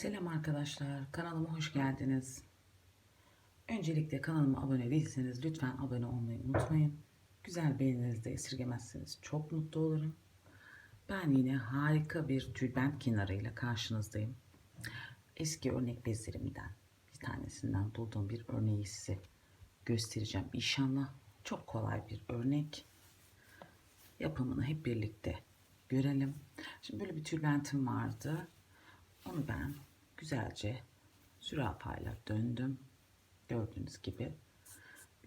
Selam arkadaşlar, kanalıma hoş geldiniz. Öncelikle kanalıma abone değilseniz lütfen abone olmayı unutmayın. Güzel beğenilerinizi de esirgemezseniz çok mutlu olurum. Ben yine harika bir tülbent kenarıyla karşınızdayım. Eski örnek bezlerimden bir tanesinden bulduğum bir örneği size göstereceğim. İnşallah çok kolay bir örnek. Yapımını hep birlikte görelim. Şimdi böyle bir tülbentim vardı. Onu ben güzelce zürafayla döndüm. Gördüğünüz gibi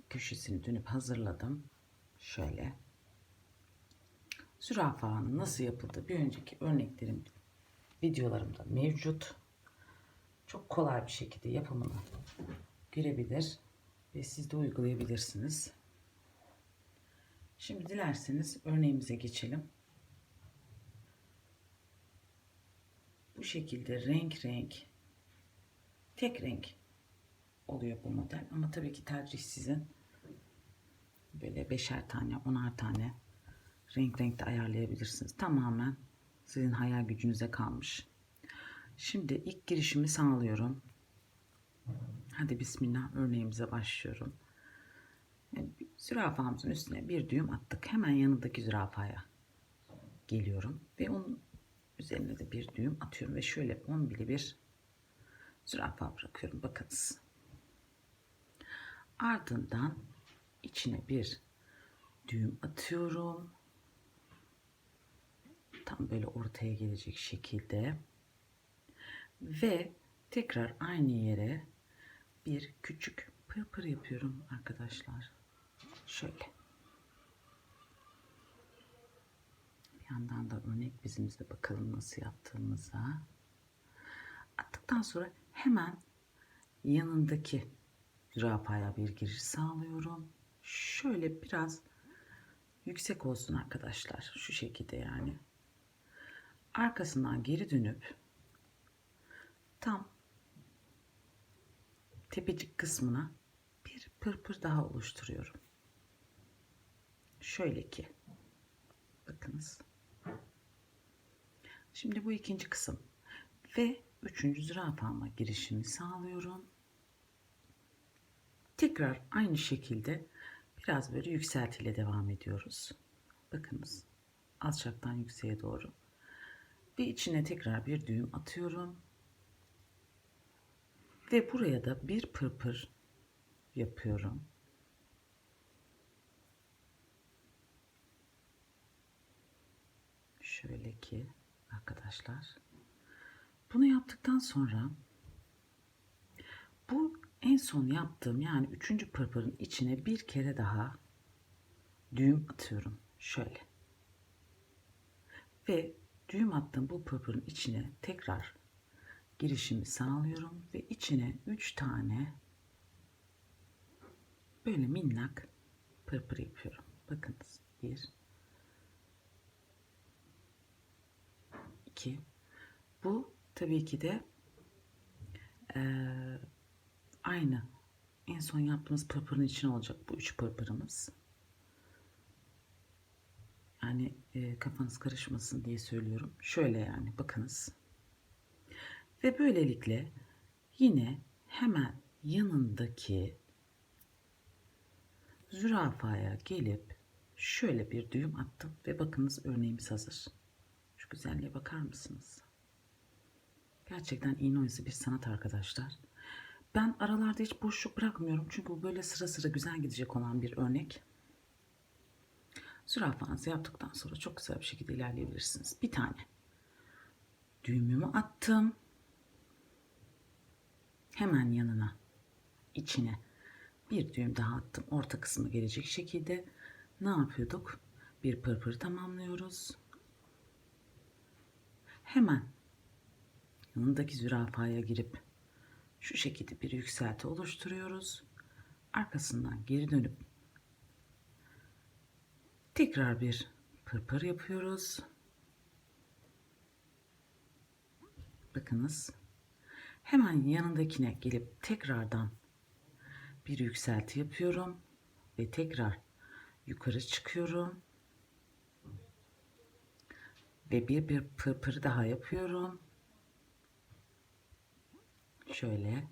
köşesini dönüp hazırladım. Şöyle. Zürafanın nasıl yapıldığı bir önceki örneklerim videolarımda mevcut. Çok kolay bir şekilde yapımını görebilir ve siz de uygulayabilirsiniz. Şimdi dilerseniz örneğimize geçelim. Bu şekilde renk renk tek renk oluyor bu model. Ama tabii ki tercih sizin. Böyle beşer tane onar tane renk renk de ayarlayabilirsiniz. Tamamen sizin hayal gücünüze kalmış. Şimdi ilk girişimi sağlıyorum. Hadi bismillah örneğimize başlıyorum. Zürafamızın üstüne bir düğüm attık. Hemen yanındaki zürafaya geliyorum. Ve onun Üzerine de bir düğüm atıyorum ve şöyle 10 bili bir zürafa bırakıyorum. Bakınız. Ardından içine bir düğüm atıyorum. Tam böyle ortaya gelecek şekilde. Ve tekrar aynı yere bir küçük pırpır yapıyorum arkadaşlar. Şöyle. Yandan da örnek bizimizde bakalım nasıl yaptığımıza. Attıktan sonra hemen yanındaki zürafaya bir giriş sağlıyorum. Şöyle biraz yüksek olsun arkadaşlar. Şu şekilde yani. Arkasından geri dönüp tam tepecik kısmına bir pırpır daha oluşturuyorum. Şöyle ki bakınız. Şimdi bu ikinci kısım. Ve üçüncü zürafama girişimi sağlıyorum. Tekrar aynı şekilde biraz böyle yükseltiyle devam ediyoruz. Bakınız alçaktan yükseğe doğru. Ve içine tekrar bir düğüm atıyorum. Ve buraya da bir pırpır yapıyorum. Şöyle ki arkadaşlar. Bunu yaptıktan sonra bu en son yaptığım yani üçüncü pırpırın içine bir kere daha düğüm atıyorum. Şöyle. Ve düğüm attığım bu pırpırın içine tekrar girişimi sağlıyorum ve içine 3 tane böyle minnak pırpır yapıyorum. Bakınız. 1 2. Bu tabii ki de e, aynı en son yaptığımız pırpırın içine olacak bu üç pırpırımız. Yani e, kafanız karışmasın diye söylüyorum. Şöyle yani bakınız. Ve böylelikle yine hemen yanındaki zürafaya gelip şöyle bir düğüm attım ve bakınız örneğimiz hazır. Güzelliğe bakar mısınız? Gerçekten iğne oyası bir sanat arkadaşlar. Ben aralarda hiç boşluk bırakmıyorum. Çünkü bu böyle sıra sıra güzel gidecek olan bir örnek. Zürafanızı yaptıktan sonra çok güzel bir şekilde ilerleyebilirsiniz. Bir tane düğümümü attım. Hemen yanına içine bir düğüm daha attım. Orta kısmı gelecek şekilde ne yapıyorduk? Bir pırpır tamamlıyoruz hemen yanındaki zürafaya girip şu şekilde bir yükselti oluşturuyoruz. Arkasından geri dönüp tekrar bir pırpır yapıyoruz. Bakınız. Hemen yanındakine gelip tekrardan bir yükselti yapıyorum ve tekrar yukarı çıkıyorum. Ve bir bir pırpır daha yapıyorum. Şöyle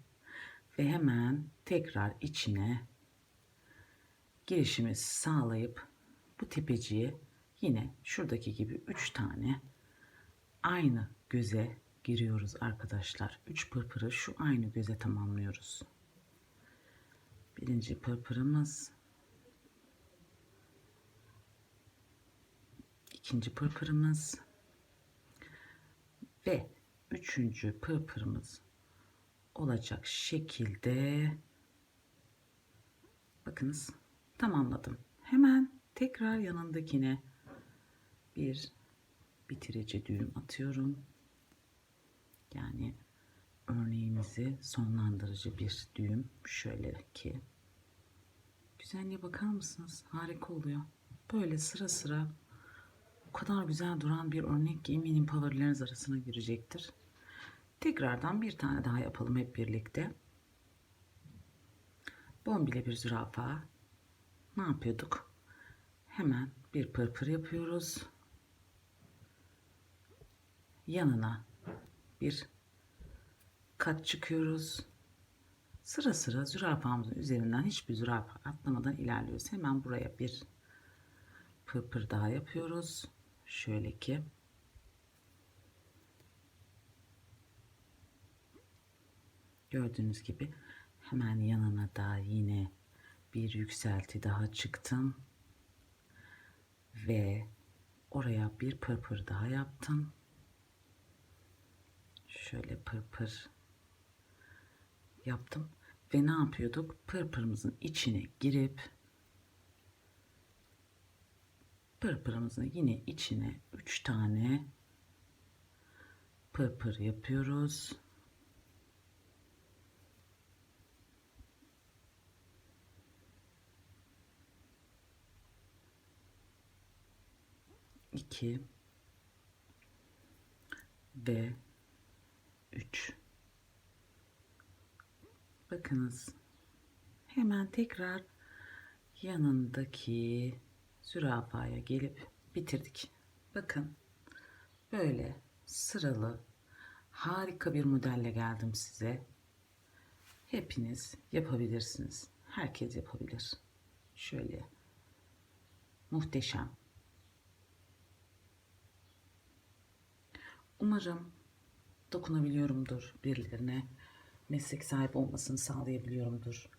ve hemen tekrar içine girişimizi sağlayıp bu tepeciye yine şuradaki gibi 3 tane aynı göze giriyoruz arkadaşlar. 3 pırpırı şu aynı göze tamamlıyoruz. Birinci pırpırımız ikinci pırpırımız ve üçüncü pırpırımız olacak şekilde bakınız tamamladım. Hemen tekrar yanındakine bir bitirici düğüm atıyorum. Yani örneğimizi sonlandırıcı bir düğüm şöyle ki güzelliğe bakar mısınız? Harika oluyor. Böyle sıra sıra o kadar güzel duran bir örnek ki eminim favorileriniz arasına girecektir. Tekrardan bir tane daha yapalım hep birlikte. Bombile bir zürafa. Ne yapıyorduk? Hemen bir pırpır yapıyoruz. Yanına bir kat çıkıyoruz. Sıra sıra zürafamızın üzerinden hiçbir zürafa atlamadan ilerliyoruz. Hemen buraya bir pırpır daha yapıyoruz. Şöyle ki gördüğünüz gibi hemen yanına da yine bir yükselti daha çıktım ve oraya bir pırpır daha yaptım. Şöyle pırpır yaptım ve ne yapıyorduk? Pırpırımızın içine girip pırpırımızın yine içine 3 tane pırpır yapıyoruz. İki ve üç. Bakınız hemen tekrar yanındaki zürafaya gelip bitirdik. Bakın böyle sıralı harika bir modelle geldim size. Hepiniz yapabilirsiniz. Herkes yapabilir. Şöyle muhteşem. Umarım dokunabiliyorumdur birilerine. Meslek sahibi olmasını sağlayabiliyorumdur.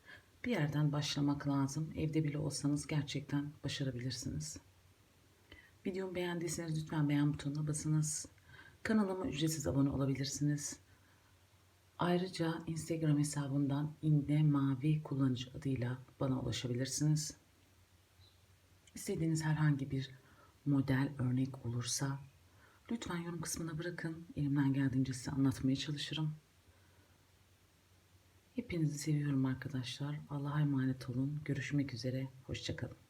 Bir yerden başlamak lazım. Evde bile olsanız gerçekten başarabilirsiniz. Videomu beğendiyseniz lütfen beğen butonuna basınız. Kanalıma ücretsiz abone olabilirsiniz. Ayrıca Instagram hesabımdan inne mavi kullanıcı adıyla bana ulaşabilirsiniz. İstediğiniz herhangi bir model örnek olursa lütfen yorum kısmına bırakın. Elimden geldiğince size anlatmaya çalışırım. Hepinizi seviyorum arkadaşlar. Allah'a emanet olun. Görüşmek üzere. Hoşçakalın.